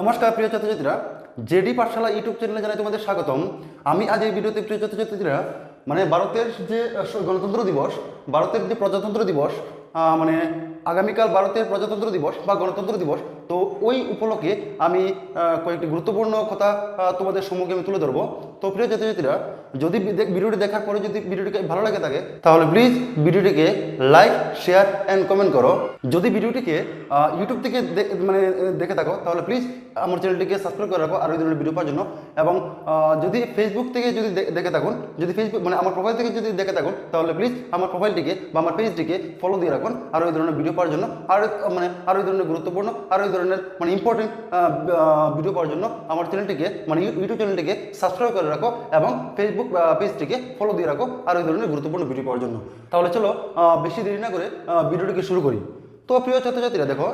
নমস্কার, প্রিয় ছাত্রছাত্রীরা। জেডি পাঠশালা ইউটিউব চ্যানেলে জানাই তোমাদের স্বাগতম। আমি আজ এই ভিডিওতে, প্রিয় ছাত্রছাত্রীরা মানে ভারতের যে গণতন্ত্র দিবস, ভারতের যে প্রজাতন্ত্র দিবস মানে আগামীকাল ভারতের প্রজাতন্ত্র দিবস বা গণতন্ত্র দিবস তো ওই উপলক্ষে আমি কয়েকটি গুরুত্বপূর্ণ কথা তোমাদের সম্মুখে আমি তুলে ধরবো। তো প্রিয় ছাত্রছাত্রীরা, যদি ভিডিওটি দেখার পরে যদি ভিডিওটিকে ভালো লাগে থাকে, তাহলে প্লিজ ভিডিওটিকে লাইক শেয়ার অ্যান্ড কমেন্ট করো। যদি ভিডিওটিকে ইউটিউব থেকে মানে দেখে থাকো, তাহলে প্লিজ আমার চ্যানেলটিকে সাবস্ক্রাইব করে রাখো আর ওই ধরনের ভিডিও পাওয়ার জন্য। এবং যদি ফেসবুক থেকে যদি দেখে থাকুন, যদি ফেসবুক মানে আমার প্রোফাইল থেকে যদি দেখে থাকুন, তাহলে প্লিজ আমার প্রোফাইলটিকে বা আমার পেজটিকে ফলো দিয়ে রাখুন আর ওই ধরনের ভিডিও পাওয়ার জন্য। আর মানে আর ওই ধরনের গুরুত্বপূর্ণ, আর ওই ধরনের মানে ইম্পর্টেন্ট ভিডিও পাওয়ার জন্য আমার চ্যানেলটিকে মানে ইউ- ইউটিউব চ্যানেলটিকে সাবস্ক্রাইব করে রাখো এবং ফেসবুক পেজটিকে ফলো দিয়ে রাখো আর ওই ধরনের গুরুত্বপূর্ণ ভিডিও পাওয়ার জন্য। তাহলে চলো বেশি দেরি না করে ভিডিওটিকে শুরু করি। তো প্রিয় ছাত্রছাত্রীরা, দেখো,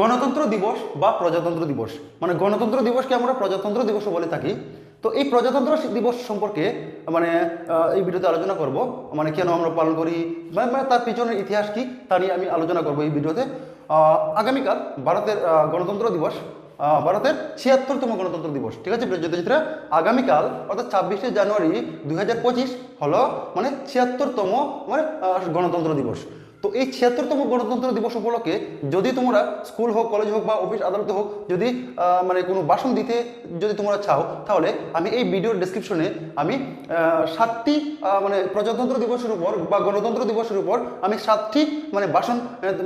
গণতন্ত্র দিবস বা প্রজাতন্ত্র দিবস। মানে গণতন্ত্র দিবসকে আমরা প্রজাতন্ত্র দিবসও বলে থাকি। তো এই প্রজাতন্ত্র দিবস সম্পর্কে মানে এই ভিডিওতে আলোচনা করব। মানে কেন আমরা পালন করি? মানে মানে তার পিছনের ইতিহাস কি, তা নিয়ে আমি আলোচনা করব এই ভিডিওতে। আগামীকাল ভারতের গণতন্ত্র দিবস ভারতের ছিয়াত্তরতম গণতন্ত্র দিবস, ঠিক আছে প্রিয়জিতরা আগামীকাল, অর্থাৎ ছাব্বিশে জানুয়ারি দুই হাজার পঁচিশ হলো মানে ছিয়াত্তরতম মানে গণতন্ত্র দিবস। তো এই ছিয়াত্তরতম গণতন্ত্র দিবস উপলক্ষে যদি তোমরা স্কুল হোক, কলেজ হোক বা অফিস আদালতে হোক, যদি মানে কোনো বাসন দিতে যদি তোমরা চাও, তাহলে আমি এই ভিডিওর ডেসক্রিপশনে আমি সাতটি মানে প্রজাতন্ত্র দিবসের উপর বা গণতন্ত্র দিবসের উপর আমি সাতটি মানে বাসন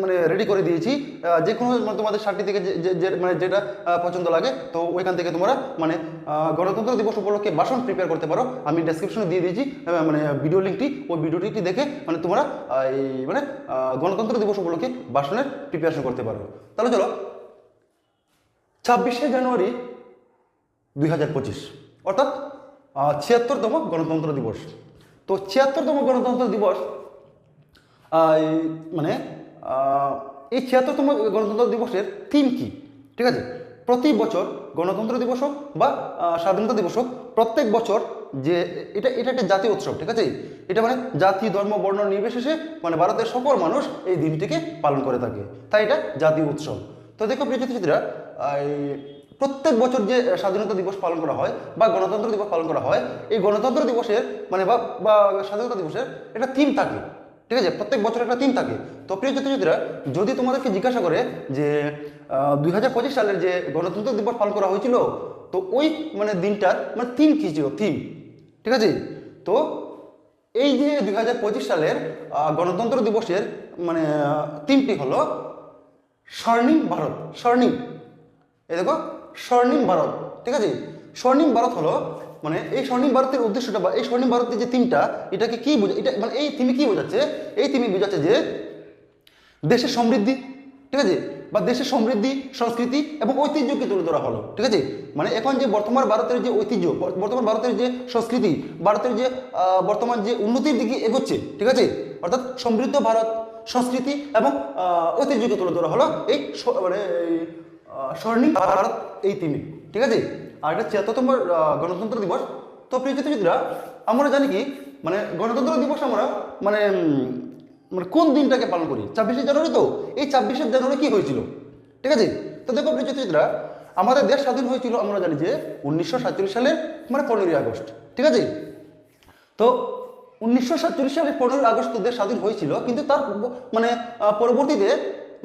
মানে রেডি করে দিয়েছি। যে কোনো মানে তোমাদের সাতটি থেকে যে- মানে যেটা পছন্দ লাগে, তো ওইখান থেকে তোমরা মানে গণতন্ত্র দিবস উপলক্ষে বাসন প্রিপেয়ার করতে পারো। আমি ডেসক্রিপশনে দিয়ে দিয়েছি মানে ভিডিও লিঙ্কটি ওই ভিডিওটি দেখে মানে তোমরা এই মানে গণতন্ত্র দিবস উপলক্ষে ভাষণের প্রিপারেশন করতে পারো। তাহলে চলো, ছাব্বিশে জানুয়ারি দুই হাজার পঁচিশ, অর্থাৎ ছিয়াত্তরতম গণতন্ত্র দিবস। তো ছিয়াত্তরতম গণতন্ত্র দিবস মানে এই ছিয়াত্তরতম গণতন্ত্র দিবসের থিম কি? ঠিক আছে? প্রতি বছর গণতন্ত্র দিবস হোক বা স্বাধীনতা দিবস হোক, প্রত্যেক বছর যে এটা এটা একটা জাতীয় উৎসব, ঠিক আছে? এটা মানে জাতি, ধর্ম, বর্ণ, নির্বিশেষে মানে ভারতের সকল মানুষ এই দিনটিকে পালন করে থাকে। তাই এটা জাতীয় উৎসব। তো দেখো প্রিয় প্রত্যেক বছর যে স্বাধীনতা দিবস পালন করা হয় বা গণতন্ত্র দিবস পালন করা হয়, এই গণতন্ত্র দিবসের মানে বা বা স্বাধীনতা দিবসের একটা থিম থাকে। ঠিক আছে? প্রত্যেক বছর একটা থিম থাকে। তো প্রিয় ছাত্রছাত্রীরা, যদি তোমাদেরকে জিজ্ঞাসা করে যে দুই হাজার পঁচিশ সালের যে গণতন্ত্র দিবস পালন করা হয়েছিল তো ওই মানে দিনটার মানে থিম কী ছিল? থিম ঠিক আছে? তো এই যে দুই হাজার পঁচিশ সালের গণতন্ত্র দিবসের মানে থিমটি হলো স্বর্ণিম ভারত, স্বর্ণিম। এই দেখো, স্বর্ণিম ভারত। ঠিক আছে? স্বর্ণিম ভারত হলো মানে এই স্বর্ণিম ভারতের উদ্দেশ্যটা বা এই স্বর্ণিম ভারতের যে থিমটা এটাকে কি বোঝা, এটা মানে এই থিমে কি বোঝাচ্ছে? এই থিমে বোঝাচ্ছে যে দেশের সমৃদ্ধি। ঠিক আছে? বা দেশের সমৃদ্ধি, সংস্কৃতি এবং ঐতিহ্যকে তুলে ধরা হলো, ঠিক আছে? মানে এখন যে বর্তমান ভারতের যে ঐতিহ্য বর্তমান ভারতের যে সংস্কৃতি, ভারতের যে বর্তমান যে উন্নতির দিকে এগোচ্ছে, ঠিক আছে? অর্থাৎ সমৃদ্ধ ভারত, সংস্কৃতি এবং ঐতিহ্যকে তুলে ধরা হলো এই মানে স্বর্ণিম ভারত এই তিমি ঠিক আছে? আর এটা ছিয়াত্তরতম গণতন্ত্র দিবস। তো প্রিয় আমরা জানি কি মানে গণতন্ত্র দিবস আমরা মানে মানে কোন দিনটাকে পালন করি? ছাব্বিশে জানুয়ারি তো। এই ছাব্বিশে জানুয়ারি কি হয়েছিল? ঠিক আছে? তো দেখো আপনি আমাদের দেশ স্বাধীন হয়েছিল, আমরা জানি যে উনিশশো সাতচল্লিশ সালের মানে পনেরোই আগস্ট। ঠিক আছে? তো উনিশশো সাতচল্লিশ সালের পনেরোই আগস্ট দেশ স্বাধীন হয়েছিল, কিন্তু তার মানে পরবর্তীতে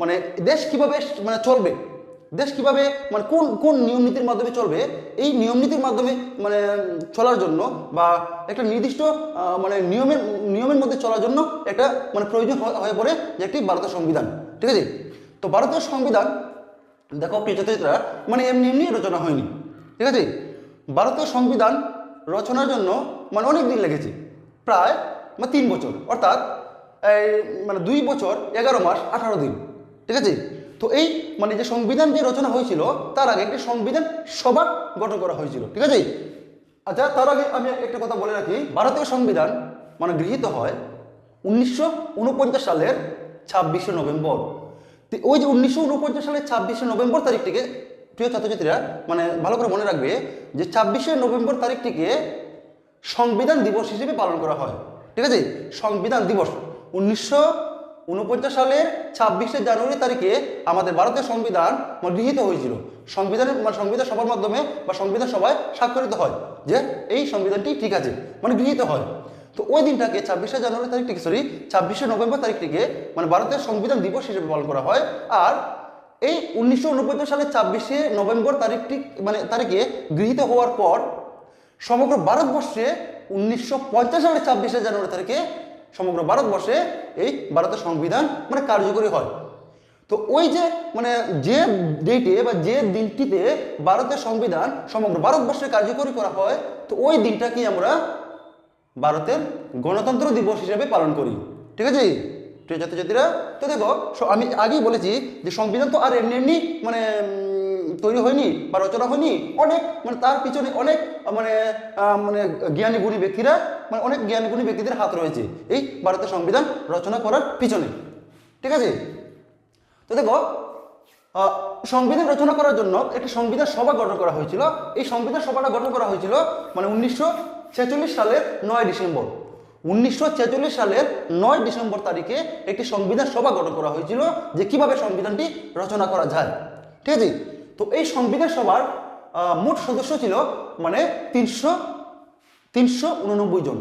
মানে দেশ কীভাবে মানে চলবে? দেশ কীভাবে মানে কোন কোন নিয়ম নীতির মাধ্যমে চলবে, এই নিয়ম নীতির মাধ্যমে মানে চলার জন্য বা একটা নির্দিষ্ট মানে নিয়মের নিয়মের মধ্যে চলার জন্য একটা মানে প্রয়োজন হয়ে পড়ে যে একটি ভারতের সংবিধান, ঠিক আছে? তো ভারতের সংবিধান, দেখো প্রিয় মানে এমনি এমনি রচনা হয়নি, ঠিক আছে? ভারতীয় সংবিধান রচনার জন্য মানে অনেক দিন লেগেছে, প্রায় মানে তিন বছর, অর্থাৎ মানে দুই বছর, এগারো মাস, আঠারো দিন, ঠিক আছে? তো এই মানে যে সংবিধান যে রচনা হয়েছিল, তার আগে একটি সংবিধান সভা গঠন করা হয়েছিল, ঠিক আছে? আচ্ছা তার আগে আমি একটা কথা বলে রাখি, ভারতীয় সংবিধান মানে গৃহীত হয় উনিশশো উনপঞ্চাশ সালের ছাব্বিশে নভেম্বর। তো ওই যে উনিশশো উনপঞ্চাশ সালের ছাব্বিশে নভেম্বর তারিখটিকে, প্রিয় ছাত্রছাত্রীরা মানে ভালো করে মনে রাখবে যে ছাব্বিশে নভেম্বর তারিখটিকে সংবিধান দিবস হিসেবে পালন করা হয়, ঠিক আছে? সংবিধান দিবস উনিশশো উনপঞ্চাশ সালের ছাব্বিশে জানুয়ারি তারিখে আমাদের ভারতের সংবিধান মানে গৃহীত হয়েছিল। সংবিধানের মানে সংবিধান সভার মাধ্যমে বা সংবিধান সভায় স্বাক্ষরিত হয় যে এই সংবিধানটি ঠিক আছে মানে গৃহীত হয়। তো ওই দিনটাকে ছাব্বিশে জানুয়ারি তারিখটিকে সরি ছাব্বিশে নভেম্বর তারিখটিকে মানে ভারতের সংবিধান দিবস হিসেবে পালন করা হয়। আর এই উনিশশো উনপঞ্চাশ সালের ছাব্বিশে নভেম্বর তারিখটি মানে তারিখে গৃহীত হওয়ার পর সমগ্র ভারতবর্ষে উনিশশো পঞ্চাশ সালের ছাব্বিশে জানুয়ারি তারিখে সমগ্র ভারতবর্ষে এই ভারতের সংবিধান মানে কার্যকরী হয়। তো ওই যে মানে যে ডেটে বা যে দিনটিতে ভারতের সংবিধান সমগ্র ভারতবর্ষে কার্যকরী করা হয়, তো ওই দিনটাকেই আমরা ভারতের গণতন্ত্র দিবস হিসেবে পালন করি। ঠিক আছে? ছাত্রছাত্রীরা, তো দেখো আমি আগেই বলেছি যে সংবিধান তো আর এমনি এমনি মানে তৈরি হয়নি বা রচনা হয়নি, অনেক মানে তার পিছনে অনেক মানে মানে জ্ঞানী গুণী ব্যক্তিরা মানে অনেক জ্ঞানী গুণী ব্যক্তিদের হাত রয়েছে এই ভারতের সংবিধান রচনা করার পিছনে। ঠিক আছে? তো দেখো সংবিধান রচনা করার জন্য একটি সংবিধান সভা গঠন করা হয়েছিল। এই সংবিধান সভাটা গঠন করা হয়েছিল মানে উনিশশো ছেচল্লিশ সালের নয় ডিসেম্বর। উনিশশো ছেচল্লিশ সালের নয় ডিসেম্বর তারিখে একটি সংবিধান সভা গঠন করা হয়েছিল, যে কীভাবে সংবিধানটি রচনা করা যায়। ঠিক আছে? তো এই সংবিধান সভার মোট সদস্য ছিল মানে তিনশো তিনশো উননব্বই জন।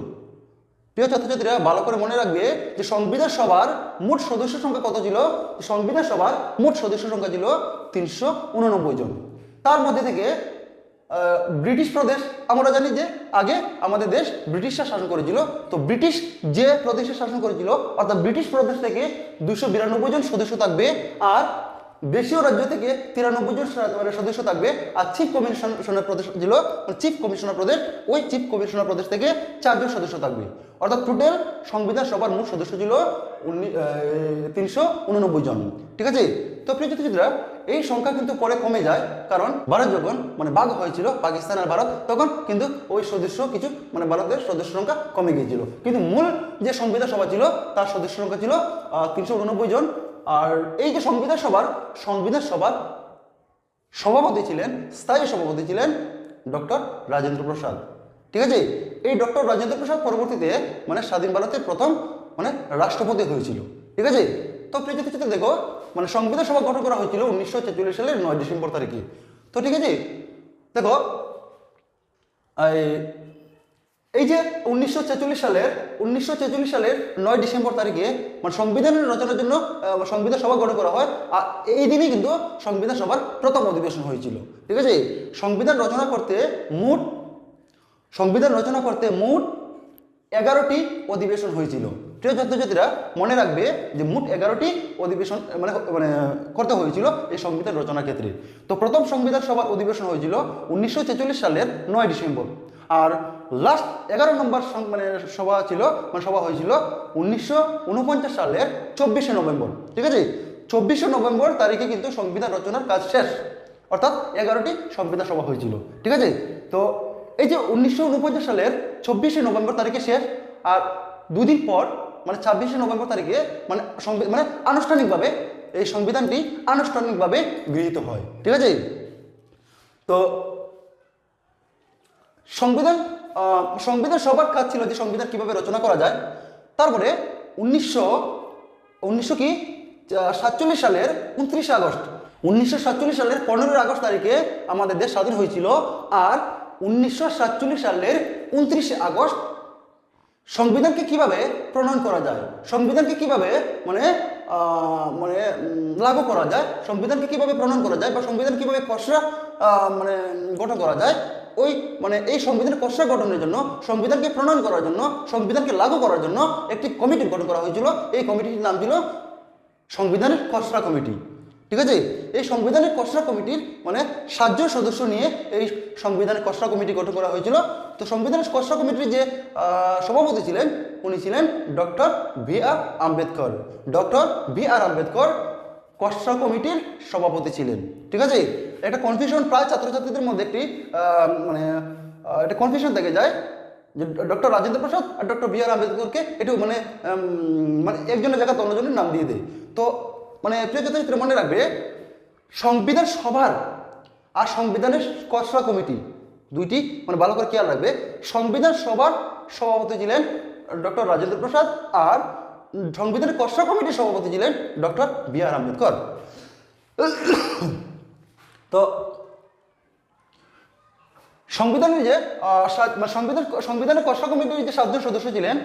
প্রিয় ছাত্রছাত্রীরা, ভালো করে মনে রাখবে যে সংবিধান সভার মোট সদস্য সংখ্যা কত ছিল? সংবিধান সভার মোট সদস্য সংখ্যা ছিল তিনশো উননব্বই জন। তার মধ্যে থেকে ব্রিটিশ প্রদেশ, আমরা জানি যে আগে আমাদের দেশ ব্রিটিশরা শাসন করেছিল। তো ব্রিটিশ যে প্রদেশে শাসন করেছিল, অর্থাৎ ব্রিটিশ প্রদেশ থেকে দুশো বিরানব্বই জন সদস্য থাকবে, আর দেশীয় রাজ্য থেকে তিরানব্বই জন মানে সদস্য থাকবে, আর চিফ কমিশনার প্রদেশ ছিল চিফ কমিশনার প্রদেশ, ওই চিফ কমিশনার প্রদেশ থেকে চারজন সদস্য থাকবে। অর্থাৎ টোটাল সংবিধান সভার মোট সদস্য ছিল তিনশো উননব্বই জন। ঠিক আছে? তো প্রিয় ছাত্রছাত্রীরা এই সংখ্যা কিন্তু পরে কমে যায়, কারণ ভারত যখন মানে ভাগ হয়েছিল, পাকিস্তান আর ভারত, তখন কিন্তু ওই সদস্য কিছু মানে ভারতের সদস্য সংখ্যা কমে গিয়েছিল। কিন্তু মূল যে সংবিধান সভা ছিল, তার সদস্য সংখ্যা ছিল তিনশো উননব্বই জন। আর এই যে সংবিধান সভার সংবিধান সভার সভাপতি ছিলেন, স্থায়ী সভাপতি ছিলেন ডক্টর রাজেন্দ্র প্রসাদ। ঠিক আছে? এই ডক্টর রাজেন্দ্র প্রসাদ পরবর্তীতে মানে স্বাধীন ভারতের প্রথম মানে রাষ্ট্রপতি হয়েছিল। ঠিক আছে? তো ছাত্রছাত্রী দেখো মানে সংবিধান সভা গঠন করা হয়েছিল উনিশশো ছেচল্লিশ সালের নয় ডিসেম্বর তারিখে। তো ঠিক আছে? দেখো এই- যে উনিশশো ছেচল্লিশ সালের, উনিশশো ছেচল্লিশ সালের নয় ডিসেম্বর তারিখে মানে সংবিধানের রচনার জন্য সংবিধান সভা গঠন করা হয়, আর এই দিনই কিন্তু সংবিধান সভার প্রথম অধিবেশন হয়েছিল, ঠিক আছে? সংবিধান রচনা করতে মোট, সংবিধান রচনা করতে মোট এগারোটি অধিবেশন হয়েছিল। প্রিয় ছাত্রছাত্রীরা, মনে রাখবে যে মোট এগারোটি অধিবেশন মানে মানে করতে হয়েছিল এই সংবিধান রচনার ক্ষেত্রে। তো প্রথম সংবিধান সভার অধিবেশন হয়েছিল উনিশশো ছেচল্লিশ সালের নয় ডিসেম্বর। আর লাস্ট এগারো নম্বর মানে সভা ছিল মানে সভা হয়েছিল উনিশশো উনপঞ্চাশ সালের চব্বিশে নভেম্বর, ঠিক আছে? চব্বিশে নভেম্বর তারিখে কিন্তু সংবিধান রচনার কাজ শেষ। অর্থাৎ এগারোটি সংবিধান সভা হয়েছিল, ঠিক আছে? তো এই যে উনিশশো উনপঞ্চাশ সালের চব্বিশে নভেম্বর তারিখে শেষ, আর দুদিন পর মানে ছাব্বিশে নভেম্বর তারিখে মানে মানে আনুষ্ঠানিকভাবে এই সংবিধানটি আনুষ্ঠানিকভাবে গৃহীত হয়, ঠিক আছে? তো সংবিধান সংবিধান সবার কাজ ছিল যে সংবিধান কীভাবে রচনা করা যায়। তারপরে উনিশশো উনিশশো কি? সাতচল্লিশ সালের উনত্রিশে আগস্ট, উনিশশো সাতচল্লিশ সালের পনেরোই আগস্ট তারিখে আমাদের দেশ স্বাধীন হয়েছিল আর উনিশশো সাতচল্লিশ সালের উনত্রিশে আগস্ট সংবিধানকে কীভাবে প্রণয়ন করা যায়, সংবিধানকে কীভাবে মানে মানে লাগু করা যায়, সংবিধানকে কীভাবে প্রণয়ন করা যায় বা সংবিধান কীভাবে খসড়া মানে গঠন করা যায় ওই মানে এই সংবিধান খসড়া গঠনের জন্য, সংবিধানকে প্রণয়ন করার জন্য, সংবিধানকে লাগু করার জন্য একটি কমিটি গঠন করা হয়েছিল। এই কমিটির নাম ছিল সংবিধানের খসড়া কমিটি। ঠিক আছে? এই সংবিধানের খসড়া কমিটির মানে সাতজন সদস্য নিয়ে এই সংবিধানের খসড়া কমিটি গঠন করা হয়েছিল। তো সংবিধানের খসড়া কমিটির যে সভাপতি ছিলেন, উনি ছিলেন doctor V R Ambedkar. Doctor V R Ambedkar খসড়া কমিটির সভাপতি ছিলেন। ঠিক আছে? একটা কনফিউশন প্রায় ছাত্রছাত্রীদের মধ্যে একটি মানে একটা কনফিউশন থেকে যায় যে ডক্টর রাজেন্দ্র প্রসাদ আর ডক্টর বি আর আম্বেদকরকে একটু মানে মানে একজনের জায়গাতে অন্যজনের নাম দিয়ে দেয়। তো মানে প্রিয় ছাত্রছাত্রী, মনে রাখবে, সংবিধান সভার আর সংবিধানের খসড়া কমিটি দুইটি মানে ভালো করে খেয়াল রাখবে, সংবিধান সভার সভাপতি ছিলেন ডক্টর রাজেন্দ্র প্রসাদ আর সংবিধানের কষ্ট কমিটির সভাপতি ছিলেন ডক্টর বি আর আম্বেদকর। তো সংবিধানের যে মানে সংবিধান, সংবিধানের কষ্ট কমিটির যে সাতজন সদস্য ছিলেন,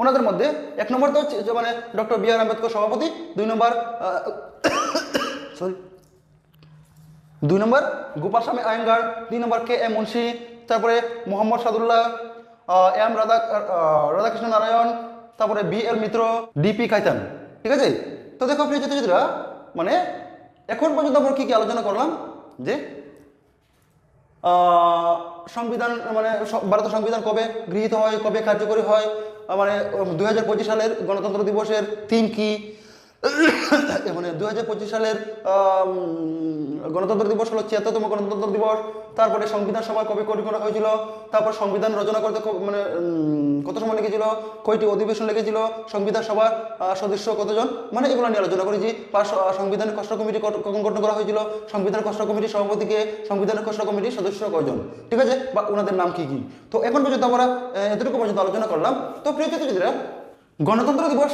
ওনাদের মধ্যে এক নম্বর তো হচ্ছে মানে ডক্টর বি আর আম্বেদকর সভাপতি, দুই নম্বর সরি দুই নম্বর গোপাল স্বামী আয়েঙ্গার তিন নম্বর কে এম মুন্সি, তারপরে মোহাম্মদ সাদুল্লাহ এম রাধা রাধাকৃষ্ণ নারায়ণ, তারপরে বি এল মিত্র ডিপি কাইতান, ঠিক আছে? তো দেখো প্রিয় ছাত্রছাত্রীরা মানে এখন পর্যন্ত আমরা কী কী আলোচনা করলাম? যে সংবিধান মানে ভারতের সংবিধান কবে গৃহীত হয়, কবে কার্যকরী হয় মানে দু হাজার পঁচিশ সালের গণতন্ত্র দিবসের থিম কি? মানে দুই হাজার পঁচিশ সালের গণতন্ত্র দিবস হলো ছিয়াত্তরতম গণতন্ত্র দিবস। তারপরে সংবিধান সভা কবে করি করা হয়েছিল? তারপর সংবিধান রচনা করতে মানে কত সময় লেগেছিল? কয়টি অধিবেশন লেগেছিল? সংবিধান সভার সদস্য কতজন? মানে এগুলো নিয়ে আলোচনা করেছি। বা স- সংবিধানের কষ্ট কমিটি গঠন করা হয়েছিল। সংবিধান কষ্ট কমিটির সভাপতিকে, সংবিধানের কষ্ট কমিটির সদস্য কয়জন ঠিক আছে? বা ওনাদের নাম কি কি? তো এখন পর্যন্ত আমরা এতটুকু পর্যন্ত আলোচনা করলাম। তো প্রিয় ছাত্রছাত্রীরা, গণতন্ত্র দিবস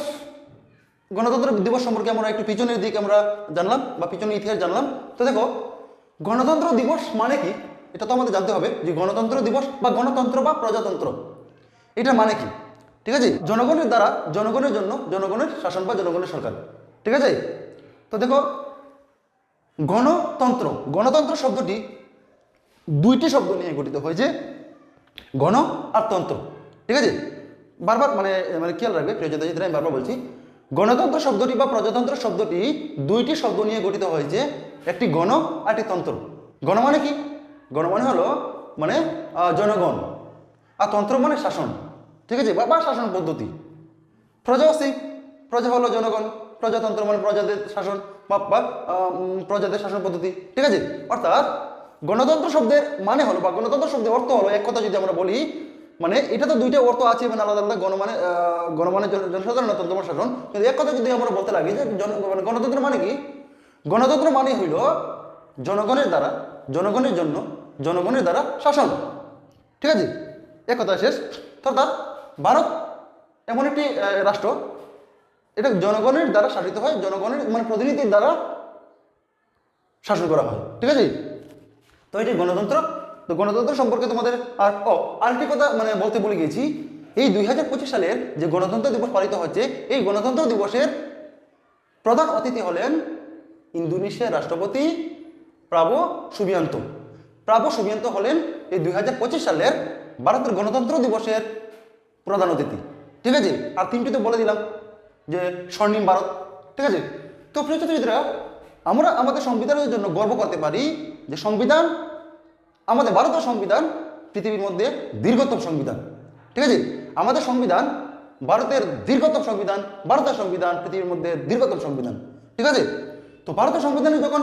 গণতন্ত্র দিবস সম্পর্কে আমরা একটু পিছনের দিক আমরা জানলাম বা পিছনের ইতিহাস জানলাম। তো দেখো, গণতন্ত্র দিবস মানে কি? এটা তো আমাদের জানতে হবে যে গণতন্ত্র দিবস বা গণতন্ত্র বা প্রজাতন্ত্র। এটা মানে কি? ঠিক আছে? জনগণের দ্বারা, জনগণের জন্য, জনগণের শাসন বা জনগণের সরকার। ঠিক আছে? তো দেখো, গণতন্ত্র গণতন্ত্র শব্দটি দুইটি শব্দ নিয়ে গঠিত হয়েছে। গণ আর তন্ত্র। ঠিক আছে? বারবার মানে মানে খেয়াল রাখবে প্রজাতন্ত্র আমি বারবার বলছি গণতন্ত্র শব্দটি বা প্রজাতন্ত্র শব্দটি দুইটি শব্দ নিয়ে গঠিত হয়েছে একটি গণ আর একটি তন্ত্র। গণ মানে কি? গণ মানে হলো মানে জনগণ। আর তন্ত্র মানে শাসন। ঠিক আছে? বা শাসন পদ্ধতি। প্রজা সিং প্রজা হলো জনগণ। প্রজাতন্ত্র মানে প্রজাদের শাসন বা, প্রজাদের শাসন পদ্ধতি। ঠিক আছে? অর্থাৎ গণতন্ত্র শব্দের মানে হলো বা গণতন্ত্র শব্দের অর্থ হলো এক কথা যদি আমরা বলি মানে এটা তো দুইটা অর্থ আছে মানে আলাদা আলাদা গণ মানে আহ, গণ মানে জনসাধারণ শাসন কিন্তু এক কথা যদি আমরা বলতে লাগি যে মানে গণতন্ত্র মানে কি? গণতন্ত্র মানে হইল জনগণের দ্বারা জনগণের জন্য জনগণের দ্বারা শাসন। ঠিক আছে? এক কথা শেষ। অর্থাৎ ভারত এমন একটি রাষ্ট্র এটা জনগণের দ্বারা শাসিত হয় জনগণের মানে প্রতিনিধির দ্বারা শাসন করা হয়। ঠিক আছে? তো এটি গণতন্ত্র। তো গণতন্ত্র সম্পর্কে তোমাদের আর, ও, আরেকটি কথা মানে বলতে ভুলে গেছি এই দুই হাজার পঁচিশ সালের যে গণতন্ত্র দিবস পালিত হচ্ছে, এই গণতন্ত্র দিবসের প্রধান অতিথি হলেন ইন্দোনেশিয়ার রাষ্ট্রপতি প্রাবো সুবিয়ান্ত। প্রাবো সুবিয়ান্ত হলেন এই দুই হাজার পঁচিশ সালের ভারতের গণতন্ত্র দিবসের প্রধান অতিথি। ঠিক আছে? আর তিনটি তো বলে দিলাম, যে স্বর্ণিম ভারত। ঠিক আছে? তো প্রিয় ছাত্রছাত্রীরা, আমরা আমাদের সংবিধানের জন্য গর্ব করতে পারি যে সংবিধান আমাদের ভারতের সংবিধান পৃথিবীর মধ্যে দীর্ঘতম সংবিধান, ঠিক আছে? আমাদের সংবিধান, ভারতের দীর্ঘতম সংবিধান, ভারতের সংবিধান পৃথিবীর মধ্যে দীর্ঘতম সংবিধান, ঠিক আছে? তো ভারতের সংবিধানে যখন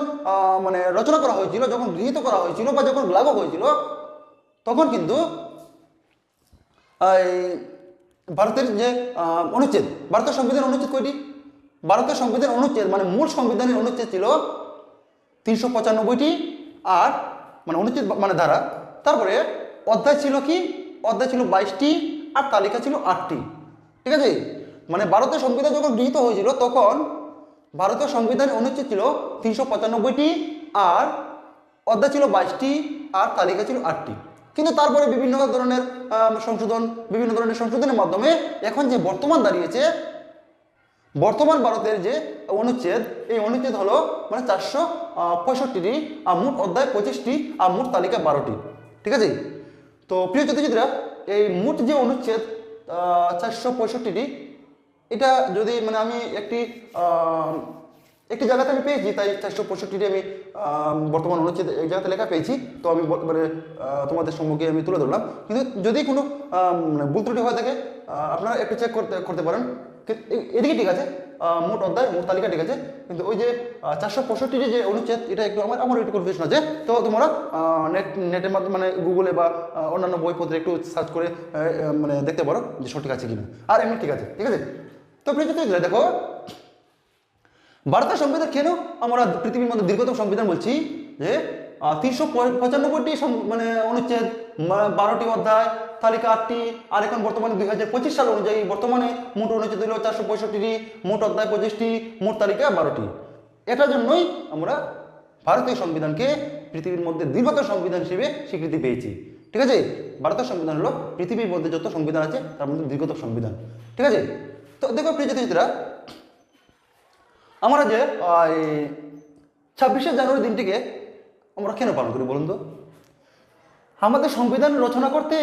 মানে রচনা করা হয়েছিল, যখন গৃহীত করা হয়েছিল বা যখন লাগু হয়েছিল, তখন কিন্তু ভারতের যে অনুচ্ছেদ, ভারতের সংবিধান অনুচ্ছেদ কয়টি? ভারতের সংবিধান অনুচ্ছেদ মানে মূল সংবিধানের অনুচ্ছেদ ছিল তিনশো পঁচানব্বইটি আর মানে অনুচ্ছেদ মানে ধারা। তারপরে অধ্যায় ছিল কি? অধ্যায় ছিল বাইশটি আর তালিকা ছিল আটটি। ঠিক আছে? মানে ভারতের সংবিধান যখন গৃহীত হয়েছিল, তখন ভারতের সংবিধানের অনুচ্ছেদ ছিল তিনশো পঁচানব্বইটি আর অধ্যায় ছিল বাইশটি আর তালিকা ছিল আটটি। কিন্তু তারপরে বিভিন্ন ধরনের সংশোধন, বিভিন্ন ধরনের সংশোধনের মাধ্যমে এখন যে বর্তমান দাঁড়িয়েছে বর্তমান ভারতের যে অনুচ্ছেদ, এই অনুচ্ছেদ হলো মানে চারশো পঁয়ষট্টিটি আর মোট অধ্যায় পঁচিশটি আর মোট তালিকা বারোটি। ঠিক আছে? তো প্রিয় ছাত্রছাত্রীরা এই মোট যে অনুচ্ছেদ চারশো পঁয়ষট্টিটি, এটা যদি মানে আমি একটি একটি জায়গাতে আমি পেয়েছি, তাই চারশো পঁয়ষট্টিটি আমি বর্তমান অনুচ্ছেদ এক জায়গাতে লেখা পেয়েছি, তো আমি মানে তোমাদের সম্মুখে আমি তুলে ধরলাম। কিন্তু যদি কোনো মানে ভুল ত্রুটি হয়ে থাকে আপনারা একটু চেক করতে করতে পারেন। এদিকে ঠিক আছে মোট অধ্যায় মোট তালিকা ঠিক আছে। কিন্তু ওই যে চারশো পঁয়ষট্টিটি যে অনুচ্ছেদ এটা একটু আমার আমার একটু কনফিউশন আছে। তো তোমরা নেট নেটের মাধ্যমে মানে গুগলে বা অন্যান্য বইপত্রে একটু সার্চ করে মানে দেখতে পারো যে সঠিক আছে কিনা। আর এমনি ঠিক আছে ঠিক আছে? তো ছাত্রীরা, দেখো ভারতের সংবিধান কেন আমরা পৃথিবীর মধ্যে দীর্ঘতম সংবিধান বলছি? যে তিনশো পঁচানব্বইটি মানে অনুচ্ছেদ বারোটি অধ্যায় তালিকা আটটি। আর এখন বর্তমানে দুই হাজার পঁচিশ সাল অনুযায়ী বর্তমানে মোট অনুচ্ছেদ হলো চারশো পঁয়ষট্টিটি, মোট অধ্যায় পঁচিশটি, মোট তালিকা বারোটি। এটার জন্যই আমরা ভারতীয় সংবিধানকে পৃথিবীর মধ্যে দীর্ঘতর সংবিধান হিসেবে স্বীকৃতি পেয়েছি। ঠিক আছে? ভারতের সংবিধান হলো পৃথিবীর মধ্যে যত সংবিধান আছে, তার মধ্যে দীর্ঘতর সংবিধান। ঠিক আছে? তো দেখো প্রিয় জ্যোতিষীরা আমরা যে ছাব্বিশে জানুয়ারি দিনটিকে আমরা কেন পালন করি বলুন তো? আমাদের সংবিধান রচনা করতে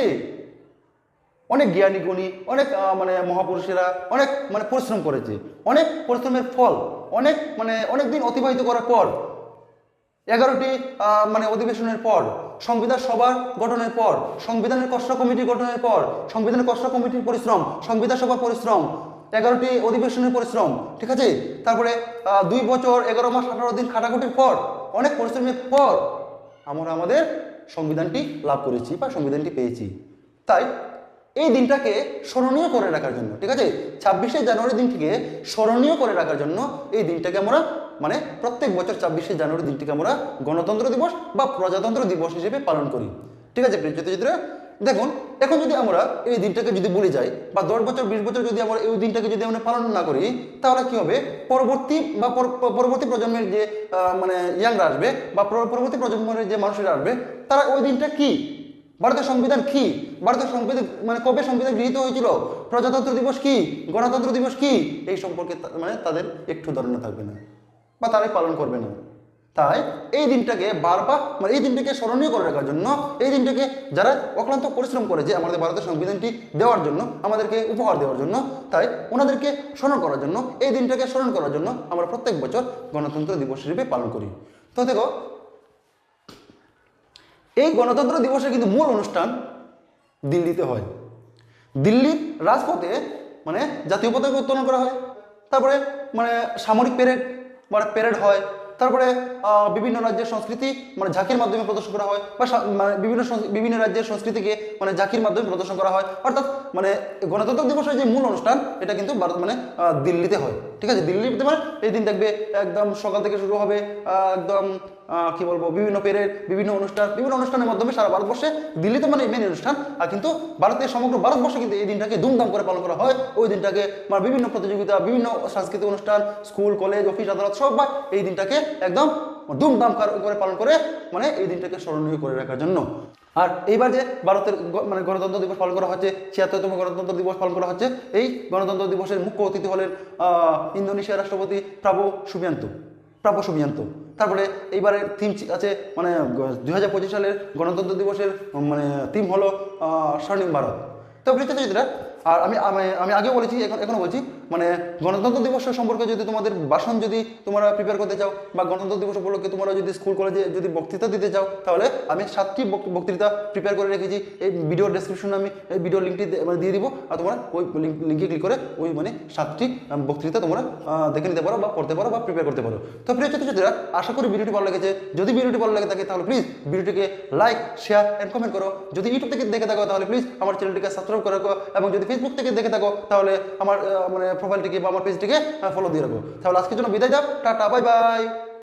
অনেক জ্ঞানী গুণী, অনেক মানে মহাপুরুষেরা অনেক মানে পরিশ্রম করেছে। অনেক পরিশ্রমের ফল, অনেক মানে অনেক দিন অতিবাহিত করার পর, এগারোটি মানে অধিবেশনের পর, সংবিধান সভা গঠনের পর, সংবিধানের কষ্ট কমিটি গঠনের পর, সংবিধানের কষ্ট কমিটির পরিশ্রম, সংবিধান সভার পরিশ্রম, এগারোটি অধিবেশনের পরিশ্রম, ঠিক আছে? তারপরে দুই বছর, এগারো মাস, আঠারো দিন খাটাখাটির পর, অনেক পরিশ্রমের পর, আমরা আমাদের সংবিধানটি লাভ করেছি বা সংবিধানটি পেয়েছি। তাই এই দিনটাকে স্মরণীয় করে রাখার জন্য, ঠিক আছে? ছাব্বিশে জানুয়ারি দিনটিকে স্মরণীয় করে রাখার জন্য এই দিনটাকে আমরা মানে প্রত্যেক বছর ছাব্বিশে জানুয়ারি দিনটিকে আমরা গণতন্ত্র দিবস বা প্রজাতন্ত্র দিবস হিসেবে পালন করি, ঠিক আছে, প্রিয় জ্যোতিষীরা দেখুন, এখন যদি আমরা এই দিনটাকে যদি ভুলে যাই বা দশ বছর, বিশ বছর যদি আমরা এই দিনটাকে যদি আমরা পালন না করি, তাহলে কি হবে? পরবর্তী বা পরবর্তী প্রজন্মের যে মানে ইয়াংরা আসবে বা পরবর্তী প্রজন্মের যে মানুষেরা আসবে, তারা ওই দিনটা কি ভারতের সংবিধান কি? ভারতের সংবিধান মানে কবে সংবিধান গৃহীত হয়েছিল? প্রজাতন্ত্র দিবস কি? গণতন্ত্র দিবস কি? এই সম্পর্কে মানে তাদের একটু ধারণা থাকবে না। বা তারাই পালন করবে না। তাই এই দিনটাকে বারবার মানে এই দিনটাকে স্মরণীয় করে রাখার জন্য, এই দিনটাকে যারা অক্লান্ত পরিশ্রম করেছে আমাদের ভারতের সংবিধানটি দেওয়ার জন্য, আমাদেরকে উপহার দেওয়ার জন্য, তাই ওনাদেরকে স্মরণ করার জন্য, এই দিনটাকে স্মরণ করার জন্য আমরা প্রত্যেক বছর গণতন্ত্র দিবস হিসেবে পালন করি। তো দেখো এই গণতন্ত্র দিবসের কিন্তু মূল অনুষ্ঠান দিল্লিতে হয়। দিল্লির রাজপথে মানে জাতীয় পতাকা উত্তোলন করা হয়, তারপরে মানে সামরিক প্যারেড মানে প্যারেড হয়, তারপরে বিভিন্ন রাজ্যের সংস্কৃতি মানে ঝাঁকির মাধ্যমে প্রদর্শন করা হয় বা মানে বিভিন্ন বিভিন্ন রাজ্যের সংস্কৃতিকে মানে ঝাঁকির মাধ্যমে প্রদর্শন করা হয়। অর্থাৎ মানে গণতন্ত্র দিবসের যে মূল অনুষ্ঠান, এটা কিন্তু ভারত মানে দিল্লিতে হয়। ঠিক আছে? দিল্লিতে মানে এই দিন দেখবে একদম সকাল থেকে শুরু হবে একদম কি বলব, বিভিন্ন পেরেড বিভিন্ন অনুষ্ঠান, বিভিন্ন অনুষ্ঠানের মাধ্যমে সারা ভারতবর্ষে দিল্লিতে মানে মেন অনুষ্ঠান, আর কিন্তু ভারতের সমগ্র ভারতবর্ষে কিন্তু এই দিনটাকে ধুমধাম করে পালন করা হয়। ওই দিনটাকে মানে বিভিন্ন প্রতিযোগিতা, বিভিন্ন সাংস্কৃতিক অনুষ্ঠান, স্কুল, কলেজ, অফিস, আদালত, সব বা এই দিনটাকে একদম ধুমধাম করে পালন করে মানে এই দিনটাকে স্মরণীয় করে রাখার জন্য। আর এইবার যে ভারতের মানে গণতন্ত্র দিবস পালন করা হচ্ছে, ছিয়াত্তরতম গণতন্ত্র দিবস পালন করা হচ্ছে, এই গণতন্ত্র দিবসের মুখ্য অতিথি হলেন ইন্দোনেশিয়ার রাষ্ট্রপতি প্রাবো সুবিয়ান্ত। প্রাপ্য সুবিয়ান্ত তারপরে এইবারের থিম আছে মানে দু হাজার পঁচিশ সালের গণতন্ত্র দিবসের মানে থিম হলো স্বর্ণিম ভারত। তো বুঝতে প্রিয়চিত্রা আর আমি আমি আগেও বলেছি, এখন, এখনও বলছি মানে গণতন্ত্র দিবস সম্পর্কে যদি তোমাদের ভাষণ যদি তোমরা প্রিপেয়ার করতে চাও, বা গণতন্ত্র দিবস উপলক্ষে তোমরা যদি স্কুল কলেজে যদি বক্তৃতা দিতে চাও, তাহলে আমি সাতটি বক্তৃতা প্রিপেয়ার করে রেখেছি। এই ভিডিও ডেসক্রিপশনে আমি এই ভিডিও লিঙ্কটি মানে দিয়ে দিব, আর তোমরা ওই লিঙ্ক ক্লিক করে ওই মানে সাতটি বক্তৃতা তোমরা দেখে নিতে পারো বা পড়তে পারো বা প্রিপেয়ার করতে পারো। তো প্রিয় ছাত্রছাত্রীরা, আশা করি ভিডিওটি ভালো লেগেছে। যদি ভিডিওটি ভালো লাগে থাকে, তাহলে প্লিজ ভিডিওটিকে লাইক শেয়ার অ্যান্ড কমেন্ট করো। যদি ইউটিউব থেকে দেখে থাকো, তাহলে প্লিজ আমার চ্যানেলটিকে সাবস্ক্রাইব করে রাখো। এবং যদি ফেসবুক থেকে দেখে থাকো, তাহলে আমার মানে প্রোফাইলটিকে বা আমার পেজটিকে ফলো দিয়ে রাখো। তাহলে আজকের জন্য বিদায় দাও টাটা বাই বাই